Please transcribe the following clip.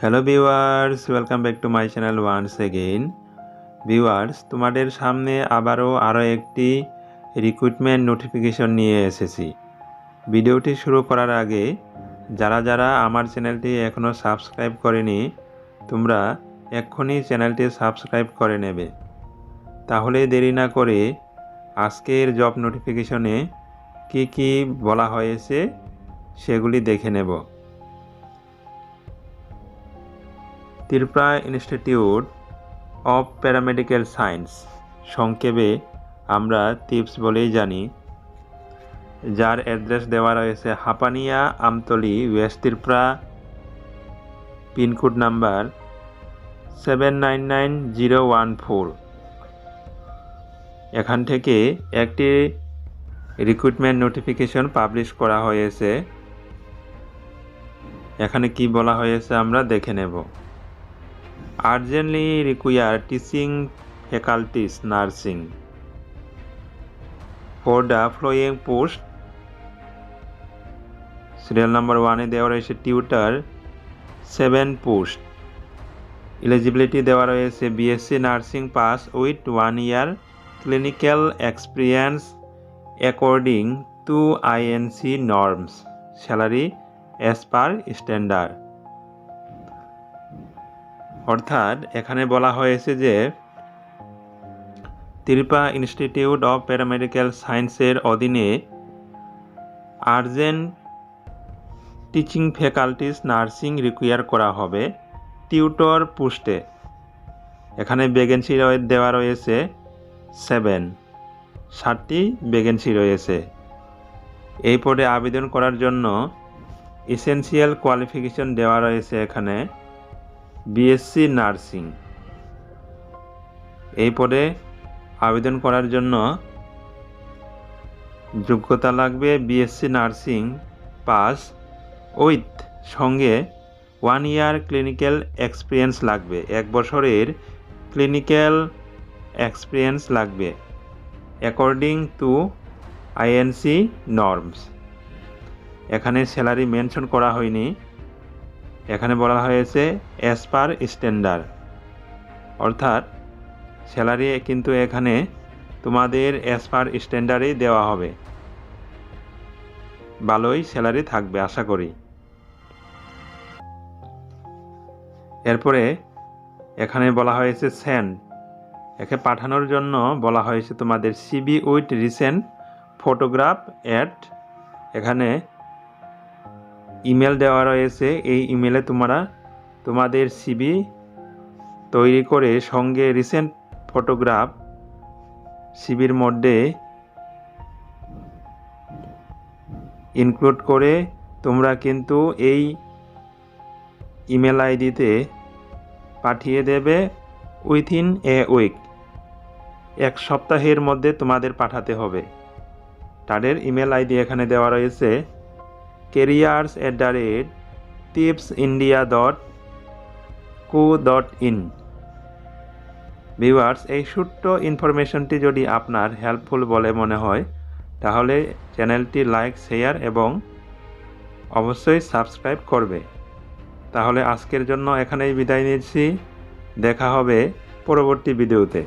Hello viewers welcome back to my channel once again viewers তোমাদের সামনে আবারও আরও একটি রিক্রুটমেন্ট নোটিফিকেশন নিয়ে এসেছি। ভিডিওটি শুরু করার আগে, যারা যারা আমার চ্যানেলটি এখনও সাবস্ক্রাইব করেনি, তোমরা এক্ষুনি চ্যানেলটি সাবস্ক্রাইব করে নেবে। তাহলে দেরি না করে আজকের জব নোটিফিকেশনে কি কি বলা হয়েছে, সেগুলি দেখে নেব। Tripura institute of paramedical science সংক্ষেপে আমরা টিপস বলেই জানি। যার অ্যাড্রেস দেওয়া রয়েছে Hapania Amtali west Tripura. Pin code number seven nine nine zero one four এখান থেকে একটি রিক্রুটমেন্ট নোটিফিকেশন পাবলিশ করা হয়েছে। এখানে কি বলা হয়েছে আমরা দেখে নেব। Urgently require teaching faculties, nursing. For the following post serial number ওয়ানে দেওয়া রয়েছে টিউটার সেভেন পোস্ট এলিজিবিলিটি দেওয়া রয়েছে BSc nursing pass with one year clinical experience according to INC norms salary as per standard অর্থাৎ এখানে বলা হয়েছে যে ত্রিপা ইনস্টিটিউট অফ প্যারামেডিক্যাল সায়েন্সের অধীনে urgent teaching faculties nursing require করা হবে টিউটর পোস্টে। এখানে ভ্যাকেন্সি দেওয়া রয়েছে সেভেন। ষাটটি ভ্যাকেন্সি রয়েছে। এই পদে আবেদন করার জন্য এসেন্সিয়াল কোয়ালিফিকেশন দেওয়া রয়েছে এখানে। BSc nursing. এই পদে আবেদন করার জন্য যোগ্যতা লাগবে বিএসসি নার্সিং পাস উইথ সঙ্গে ওয়ান ইয়ার ক্লিনিক্যাল এক্সপিরিয়েন্স লাগবে। এক বছরের ক্লিনিক্যাল এক্সপিরিয়েন্স লাগবে, অ্যাকর্ডিং টু আইএনসি নর্মস। এখানে স্যালারি মেনশন করা হয়নি। এখানে বলা হয়েছে অ্যাজ পার স্ট্যান্ডার্ড অর্থাৎ স্যালারি কিন্তু এখানে তোমাদের অ্যাজ পার স্ট্যান্ডার্ডেই দেওয়া হবে। ভালোই স্যালারি থাকবে, আশা করি। এরপরে এখানে বলা হয়েছে সেন্ড একে পাঠানোর জন্য বলা হয়েছে তোমাদের CV with recent photograph add এখানে ইমেল দেওয়া রয়েছে। এই ইমেলে তোমরা তোমাদের সিবি তৈরি করে সঙ্গে রিসেন্ট ফটোগ্রাফ সিবির মধ্যে ইনক্লুড করে তোমরা কিন্তু এই ইমেল আইডিতে পাঠিয়ে দেবে উইথিন এ উইক এক সপ্তাহের মধ্যে তোমাদের পাঠাতে হবে। তাদের ইমেল আইডি এখানে দেওয়া রয়েছে। Careers at the rate tips India dot co dot in viewers এই ছোট্ট ইনফরমেশনটি যদি আপনার হেল্পফুল বলে মনে হয়, তাহলে চ্যানেলটি লাইক শেয়ার এবং অবশ্যই সাবস্ক্রাইব করবে। তাহলে আজকের জন্য এখানেই বিদায় নিচ্ছি। দেখা হবে পরবর্তী ভিডিওতে